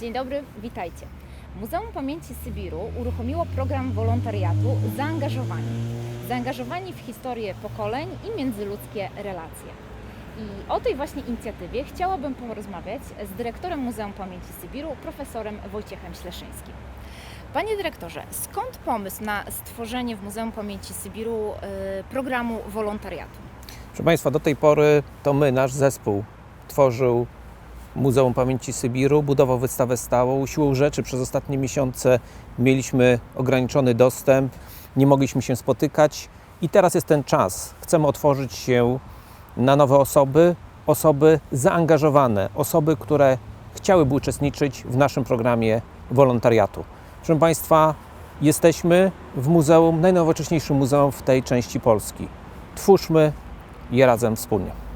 Dzień dobry, witajcie. Muzeum Pamięci Sybiru uruchomiło program wolontariatu Zaangażowani. Zaangażowani w historię pokoleń i międzyludzkie relacje. I o tej właśnie inicjatywie chciałabym porozmawiać z dyrektorem Muzeum Pamięci Sybiru, profesorem Wojciechem Śleszyńskim. Panie dyrektorze, skąd pomysł na stworzenie w Muzeum Pamięci Sybiru y, programu wolontariatu? Proszę Państwa, do tej pory to my, nasz zespół, tworzył Muzeum Pamięci Sybiru, budował wystawę stałą. Siłą rzeczy przez ostatnie miesiące mieliśmy ograniczony dostęp, nie mogliśmy się spotykać i teraz jest ten czas. Chcemy otworzyć się na nowe osoby, osoby zaangażowane, osoby, które chciałyby uczestniczyć w naszym programie wolontariatu. Proszę Państwa, jesteśmy w muzeum, najnowocześniejszym muzeum w tej części Polski. Twórzmy je razem wspólnie.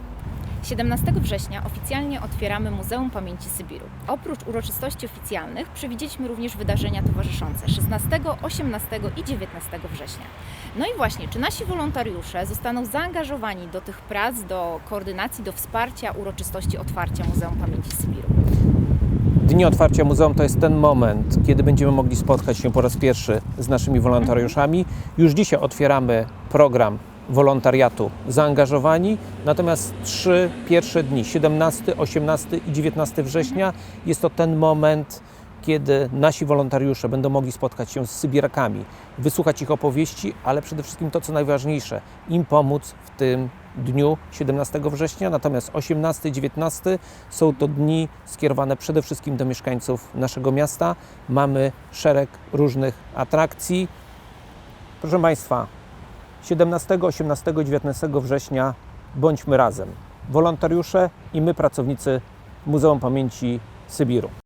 17 września oficjalnie otwieramy Muzeum Pamięci Sybiru. Oprócz uroczystości oficjalnych przewidzieliśmy również wydarzenia towarzyszące 16, 18 i 19 września. No i właśnie, czy nasi wolontariusze zostaną zaangażowani do tych prac, do koordynacji, do wsparcia uroczystości otwarcia Muzeum Pamięci Sybiru? Dni otwarcia muzeum to jest ten moment, kiedy będziemy mogli spotkać się po raz pierwszy z naszymi wolontariuszami. Już dzisiaj otwieramy program wolontariatu zaangażowani, natomiast trzy pierwsze dni, 17, 18 i 19 września, jest to ten moment, kiedy nasi wolontariusze będą mogli spotkać się z Sybirakami, wysłuchać ich opowieści, ale przede wszystkim to, co najważniejsze, im pomóc w tym dniu 17 września, natomiast 18 i 19 są to dni skierowane przede wszystkim do mieszkańców naszego miasta. Mamy szereg różnych atrakcji. Proszę Państwa, 17, 18 i 19 września bądźmy razem. Wolontariusze i my, pracownicy Muzeum Pamięci Sybiru.